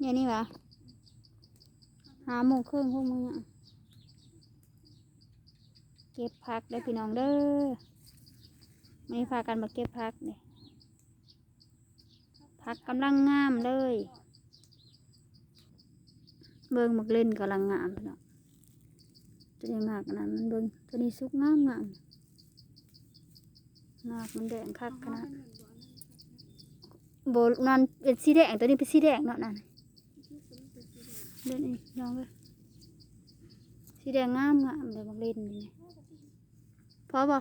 อย่างนี้วะหาโมงครึ่งพวกมึงอะเก็บพักเด้พี่น้องเด้อไม่พากันมาเก็บพักเนี่ยพักกำลังงามเลย เบิ่งมักเล่นกำลังงามพี่น้องตัวนี้มากนาดนั้นเบิ่งตัวนี้สุกงามงามมากมันแดงคักขนาด โบนั่นเป็นสีแดงตัวนี้เป็นสีแดงเนาะนั่นเล่นนี่ลองเลยสีแดงงามงามเลยวมักเล่นนี่พอบ่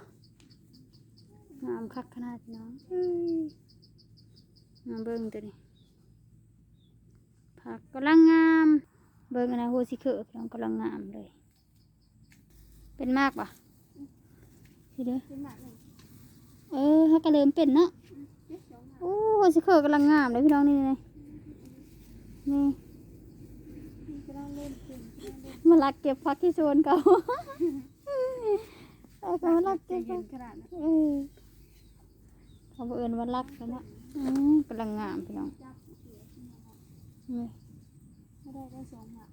งามคักขนาดน้องเอ้ยมเบิ่งตัวนี้ผักกำลังงาม เบิ่งอันะโฮซิเคอร์น้องกำลังงามเลย เป็นมากปะสิเด้อเป็นหมากหนึ่งเออฮักกระเริ่มเป็นเนาะ เจ็ดสองหมาก โอ้โฮซิเคอร์กำลังงามเลยพี่น้องนี่นี่นี่นี่ก็ต้องเล่นเก่งมาลักเก็บพักที่สวนเขาเออเขามาลักเก็บเก่พังกขนาดนั้นเออเขาบอกเอินว่าลักกันเนาะอืมกำลังงามพี่น้องจับนี่ไม่ได้ได้สองหมาก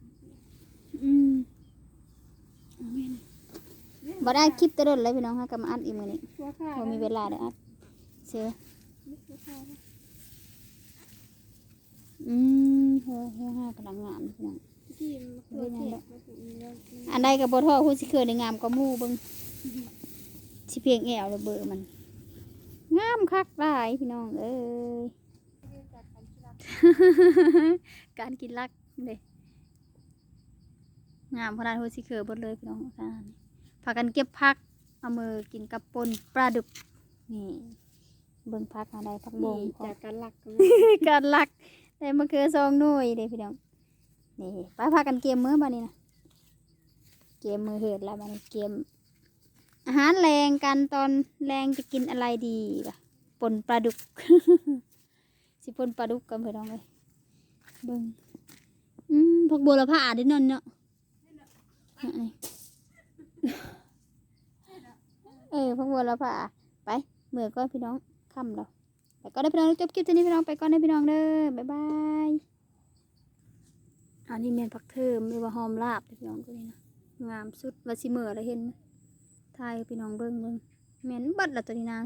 อืมเอาแม่นบ่ได้คลิปแตะเดินเลยพี่น้องฮะกับมาอัดอีกมื้อนี้ตัวข้าพอมีเวลาได้อัดเสือตัวข้า อืมโหโหห้ากำลังงามพี่น้องที่มันตัวเจ็บมันถูกมีเรื่องอันใดกับบท่อหูสิเกิดในงามก็มู่เบิงสิเพียงแอวเลยเบอร์มัน งามคักได้พี่น้องเอ้ย การกินลักเลยงามขนาดหูสิเกิดหมดเลยพี่น้องขนาดนี้พากันเก็บพัก เอามือกินกับปนปลาดุกนี่เบิ่งพักอะไรพักบงของจากการหลักกันการลัก ได้มะเขือซองหน่วยเด้พี่น้องนี่ไปพากันเกมมือบ้านี้นะเกมมือเหิดแล้วบ้านี้เกม อาหารแรงกันตอนแรงจะกินอะไรดีล่ะปนปลาดุก สิปนปลาดุกกันพี่น้องเลยเบิ่งอืมพักบัวละผ้าดินนเนาะอันนี้เออพักบัวละผ้าไปเมื่อก็พี่น้องค่ำแล้ว ก่อนได้อพี่น้องจบคลิปเท่านี้พี่น้องไปก่อนได้อพี่น้องเด้อบ๊ายบายอันนี้แมนผักเทิมหรือว่าหอมลาบเด้อพี่น้องตัวนี้นะงามสุดว่าสิเมื่อแล้วเห็นไหมทายให้พี่น้องเบิ่งเบิ่งแม่นบัดละตัวนี้นะ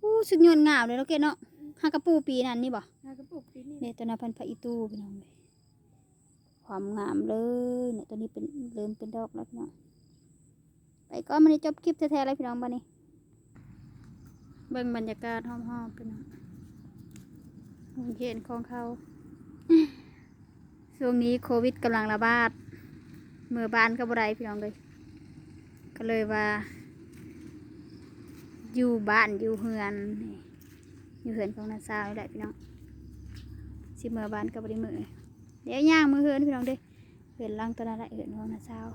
อู้สุดยอดงามเลยเนาะเกดเนาะหากระปูปีนั่นนี่บ่แล้วก็ปลูกปีนี้เนี่ยตัวนั้นพันธุ์พระอีตูพี่น้องเลยความงามเลยเนี่ยตัวนี้เป็นเริ่มเป็นดอกแล้วพี่น้องไปก็มันจบคลิปแท้ๆเลยพี่น้องบ้านี้ เบิ่งบรรยากาศห้อมๆพี่น้องเห็นของเขาช่วงนี้โควิดกำลังระบาด เมื่อบ้านก็บได้พี่น้องเลย ก็เลยว่า อยู่บ้านอยู่เฮือนนี่อยู่เฮือนของนาซาวนี่แหละพี่น้องสิเมื่อบ้านก็บได้มือเดี๋ยวย่างมือเฮือนพี่น้องเด้เฮือนลังตัวนั้นแหละเฮือนของนาซาว